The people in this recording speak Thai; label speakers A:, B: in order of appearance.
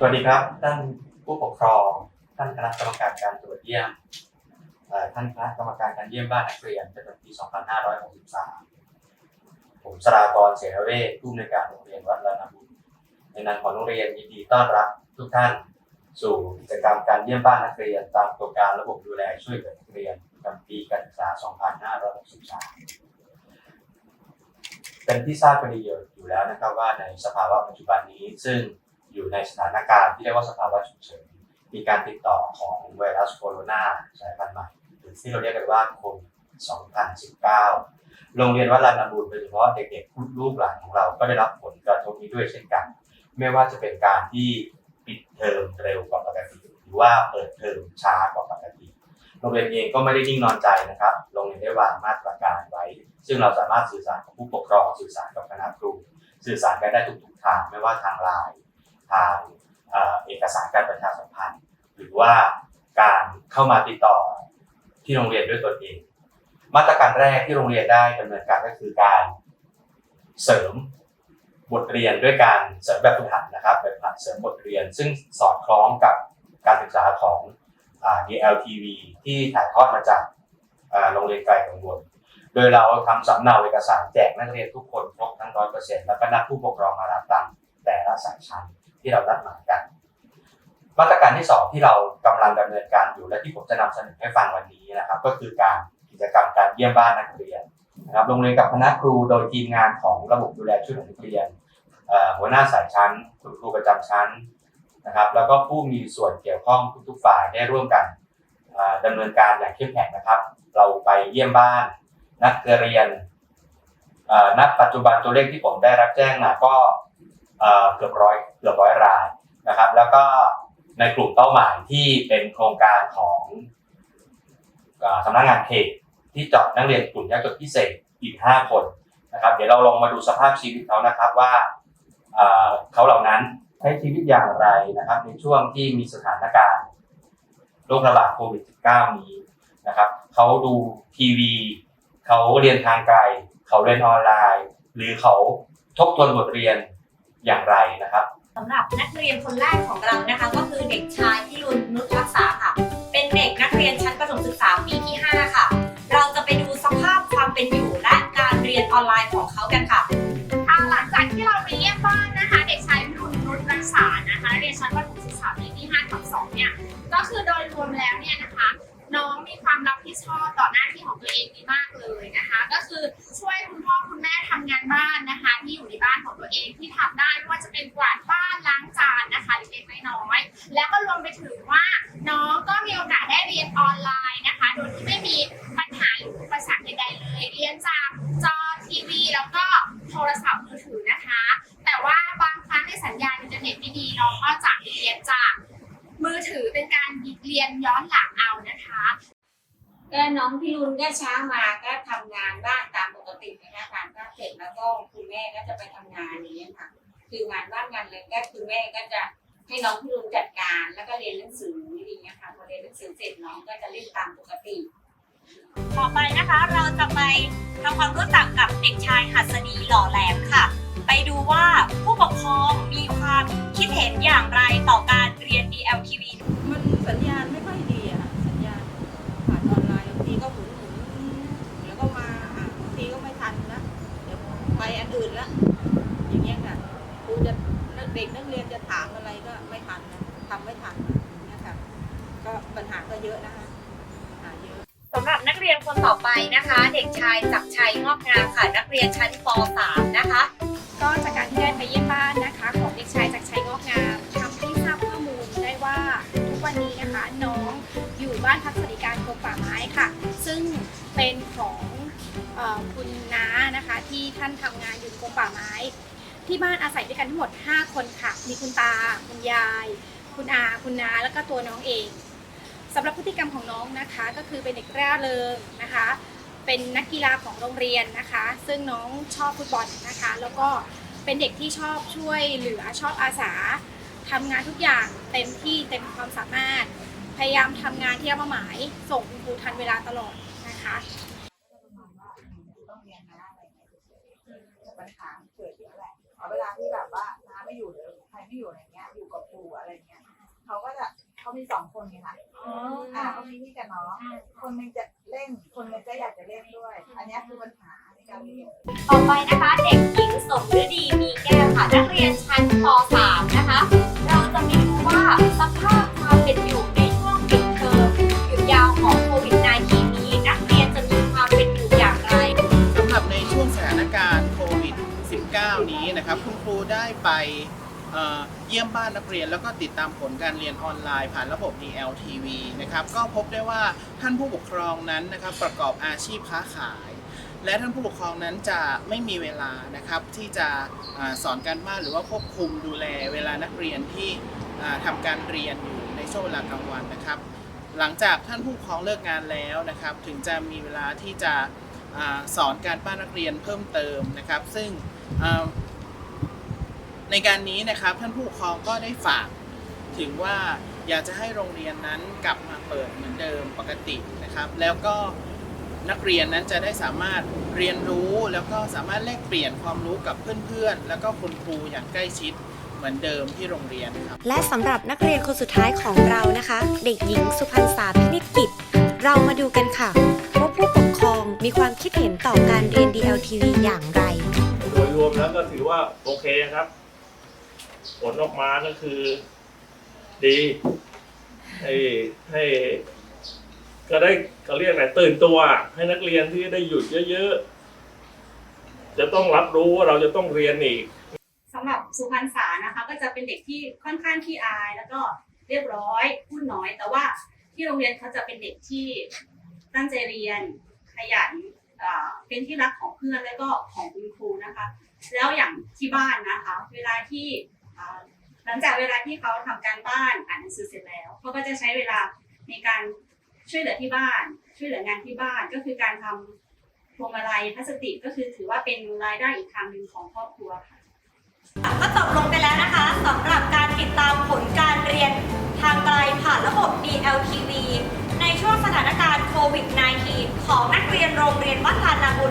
A: สวัสดีครับ ท่านผู้ปกครอง ท่านคณะกรรมการการตรวจเยี่ยมท่านคณะกรรมการการเยี่ยมบ้านนักเรียนประจำปี 2563 ผมสรากรเสนาเวชผู้อำนวยการโรงเรียนวัดลานาบุญในนามของโรงเรียนยินดีต้อนรับทุกท่านสู่กิจกรรมการเยี่ยมบ้านนักเรียน ตามโครงการระบบดูแลช่วยเหลือนักเรียนประจำปีการศึกษา 2563เป็นที่ทราบกันดีอยู่แล้วนะครับว่าในสภาวะปัจจุบันนี้ซึ่ง อยู่ในสถานการณ์ที่เรียกว่าสภาวะฉุกเฉินมีการติดต่อของไวรัสโคโรนาสายพันธุ์ใหม่หรือที่เราเรียกกันว่าโควิด2019 โรงเรียนวัดลานาบุญโดยเฉพาะเด็กๆลูกหลานของเราก็ได้รับผลกระทบนี้ด้วยเช่นกัน ไม่ว่าจะเป็นการที่ปิดเทอมเร็วกว่าปกติ หรือว่าเปิดเทอมช้ากว่าปกติ โรงเรียนเองก็ไม่ได้นิ่งนอนใจนะครับ โรงเรียนได้วางมาตรการไว้ ซึ่งเราสามารถสื่อสารกับผู้ปกครอง สื่อสารกับคณะครู สื่อสารกันได้ทุกๆทาง ไม่ว่าทางไลน์ ทางเอกสารการประชาสัมพันธ์ หรือว่าการเข้ามาติดต่อที่โรงเรียนด้วยตนเอง มาตรการแรกที่โรงเรียนได้ดำเนินการก็คือการเสริมบทเรียนด้วยการเสริมแบบฝึกหัดนะครับแบบฝึกหัดเสริมบทเรียน ซึ่งสอดคล้องกับการศึกษาของ DLTV ที่ถ่ายทอดมาจากโรงเรียนไกลกังวลโดยเราทำสำเนาเอกสารแจกนักเรียนทุกคนครบทั้งร้อยเปอร์เซ็นต์แล้วก็นัดผู้ปกครองมารับตามแต่ละสายชั้น ที่เรานัดหมายกันมาตรการที่สองที่เรากำลังดำเนินการอยู่และที่ผมจะนำเสนอให้ฟังวันนี้นะครับ ก็คือการกิจกรรมการเยี่ยมบ้านนักเรียนนะครับโรงเรียนกับคณะครูโดยทีมงานของระบบดูแลช่วยเหลือนักเรียนหัวหน้าสายชั้นคุณครูประจำชั้นนะครับ แล้วก็ผู้มีส่วนเกี่ยวข้องทุกฝ่ายได้ร่วมกันเอ่อดำเนินการอย่างเข้มแข็งนะครับ เราไปเยี่ยมบ้าน นักเรียนเอ่อณปัจจุบันตัวเลขที่ผมได้รับแจ้งมาก็ เกือบร้อยเกือบร้อยรายนะครับ แล้วก็ในกลุ่มเป้าหมายที่เป็นโครงการของสำนักงานเขตที่เจาะนักเรียนกลุ่มยากจนพิเศษอีก 5 คนนะครับ เดี๋ยวเราลองมาดูสภาพชีวิตเขานะครับว่าเอ่อเขาเหล่านั้นใช้ชีวิตอย่างไรนะครับ ในช่วงที่มีสถานการณ์โรคระบาดโควิด -19 นี้นะครับเขาดูทีวีเขาเรียนทางไกลเขาเรียนออนไลน์ หรือเขาทบทวนบทเรียน อย่างไรนะครับ
B: สำหรับนักเรียนคนแรกของเรานะคะ ก็คือเด็กชายพิรุณนุชรักษาค่ะ เป็นเด็กนักเรียนชั้นประถมศึกษาปีที่ 5 ค่ะ เราจะไปดูสภาพความเป็นอยู่และการเรียนออนไลน์ของเขากันค่ะ
C: อ่าหลังจากที่เราไปเยี่ยมบ้านนะคะ เด็กชายพิรุณนุชรักษานะคะเรียนชั้นประถมศึกษาปีที่5ทับ2เนี่ยก็คือโดยรวมแล้วเนี่ยนะคะ น้องมีความรับผิดชอบต่อ ตัวเองที่ทำได้ไม่ว่าจะเป็นกวาดบ้านล้างจานนะคะเล็กๆน้อยๆแล้วก็รวมไปถึงว่าน้องก็มีโอกาสได้เรียนออนไลน์นะคะ โดยที่ไม่มีปัญหาหรืออุปสรรคใดๆเลยเรียนจากจอทีวีแล้วก็โทรศัพท์มือถือนะคะ แต่ว่าบางครั้งในสัญญาณอินเทอร์เน็ตไม่ดีน้องก็จะเรียนจากมือถือเป็นการเรียนย้อนหลังเอานะคะ
D: ก็น้องพี่รุนก็ช้ามาก็ทำงานบ้าน ม่ก็จะไปทำงานอย่างนี้ยค่ะ คืองานบ้านงานอะไรก็คุณแม่ก็จะให้น้องพี่รุนจัดการแล้วก็เรียนหนังสืออย่างเงี้ยค่ะพอเรียนหนังสือเสร็จน้องก็จะเล่นตามปกติ
B: ต่อไปนะคะเราจะไปทำความรู้จักกับเด็กชายหัสดีหล่อแหลมค่ะ ไปดูว่าผู้ปกครองมีความคิดเห็นอย่างไรต่อการเรียน DLTV
E: มันสัญญาณไม่ค่อยดีอะค่ะสัญญาณผ่านออนไลน์บางทีก็หมุนหมุนแล้วก็มาอะบางทีก็ไม่ทันนะเดี๋ยวไป อื่นละอย่างเงี้ยค่ะครูจะเด็กนักเรียนจะถามอะไรก็ไม่ทันนะทำไม่ทันอย่างเงี้ยค่ะก็ปัญหาก็เยอะนะคะเยอะ
B: สำหรับนักเรียนคนต่อไปนะคะ เด็กชายจักรชัยงอกงามค่ะ นักเรียนชั้นป .3
C: ท่านทำงานอยู่กรมป่าไม้ ที่บ้านอาศัยด้วยกันทั้งหมด 5 คนค่ะ มีคุณตา คุณยาย คุณอา คุณน้าแล้วก็ตัวน้องเองสำหรับพฤติกรรมของน้องนะคะ ก็คือเป็นเด็กร่าเริงนะคะ เป็นนักกีฬาของโรงเรียนนะคะ ซึ่งน้องชอบฟุตบอลนะคะ แล้วก็เป็นเด็กที่ชอบช่วยเหลือชอบอาสาทำงานทุกอย่างเต็มที่เต็มความสามารถ พยายามทำงานที่เป้าหมาย ส่งคุณครูทันเวลาตลอดนะคะ
F: ต้องเรียนนะอะไรเงี้ย ปัญหาเกิดเยอะแหละเอาเวลาที่แบบว่าน้าไม่อยู่หรือใครไม่อยู่อะไรเงี้ย อยู่กับครูอะไรอ่าเขามีพี่กับน้องคนหนึงจะเล่น คนหนึงก็อยากจะเล่นด้วย อันเนี้ยคือปัญหาในการเรียน
B: ต่อไปนะคะเด็กหญิงสมฤดีมีแก้วค่ะ นักเรียนชั้นป .3 นะคะ เราจะมาดูว่าสภาพความเป็นอยู่ในช่วงปิดเทอมหยุดยาวของโควิด -19 นี้นักเรียนจะมีความเป็นอยู่อย่างไร
G: สำหรับในช่วงสถานการณ์โควิด -19 นี้นะครับ คุณครูได้ไป เยี่ยมบ้านนักเรียนแล้วก็ติดตามผลการเรียนออนไลน์ ผ่านระบบ DLTV นะครับก็พบได้ว่าท่านผู้ปกครองนั้นนะครับประกอบอาชีพค้าขาย และท่านผู้ปกครองนั้นจะไม่มีเวลานะครับที่จะสอนการบ้านหรือว่าควบคุมดูแลเวลานักเรียนที่อ่าทำการเรียนอยู่ในช่วงเวลากลางวันนะครับ หลังจากท่านผู้ปกครองเลิกงานแล้วนะครับ ถึงจะมีเวลาที่จะสอนการบ้านนักเรียนเพิ่มเติมนะครับ ซึ่ง ในการนี้นะครับท่านผู้ปกครองก็ได้ฝากถึงว่าอยากจะให้โรงเรียนนั้นกลับมาเปิดเหมือนเดิมปกตินะครับ แล้วก็นักเรียนนั้นจะได้สามารถเรียนรู้แล้วก็สามารถแลกเปลี่ยนความรู้กับเพื่อนๆ แล้วก็คุณครูอย่างใกล้ชิดเหมือนเดิมที่โรงเรียนครับ
H: และสำหรับนักเรียนคนสุดท้ายของเรานะคะ เด็กหญิงสุพรรณษาพินิจกิจ เรามาดูกันค่ะว่าผู้ปกครองมีความคิดเห็นต่อการเรียน DLTV อย่างไร
I: โดยรวมแล้วก็ถือว่าโอเคครับ ผลออกมาก็คือ ดีให้ให้ก็ได้เขาเรียกอะไรตื่นตัว ให้นักเรียนที่ได้หยุดเยอะๆ จะต้องรับรู้ว่าเราจะต้องเรียนอีก
J: สำหรับสุพรรณษานะคะ ก็จะเป็นเด็กที่ค่อนข้างขี้อาย แล้วก็เรียบร้อยพูดน้อย แต่ว่าที่โรงเรียนเขาจะเป็นเด็กที่ตั้งใจเรียนขยันเป็นที่รักของเพื่อนแล้วก็ของคุณครูนะคะ แล้วอย่างที่บ้านนะคะ เวลาที่ หลังจากเวลาที่เขาทำการบ้านอ่านหนังสือเสร็จแล้วเขาก็จะใช้เวลาในการช่วยเหลือที่บ้าน ช่วยเหลืองานที่บ้านก็คือการทำพวงมาลัยพลาสติกก็คือถือว่าเป็นรายได้อีกทางหนึ่งของครอบครัวค่ะ
B: ก็จบลงไปแล้วนะคะสำหรับการติดตามผลการเรียนทางไกลผ่านระบบ DLTV ในช่วงสถานการณ์โควิด -19 ของนักเรียนโรงเรียนวัดลานาบุ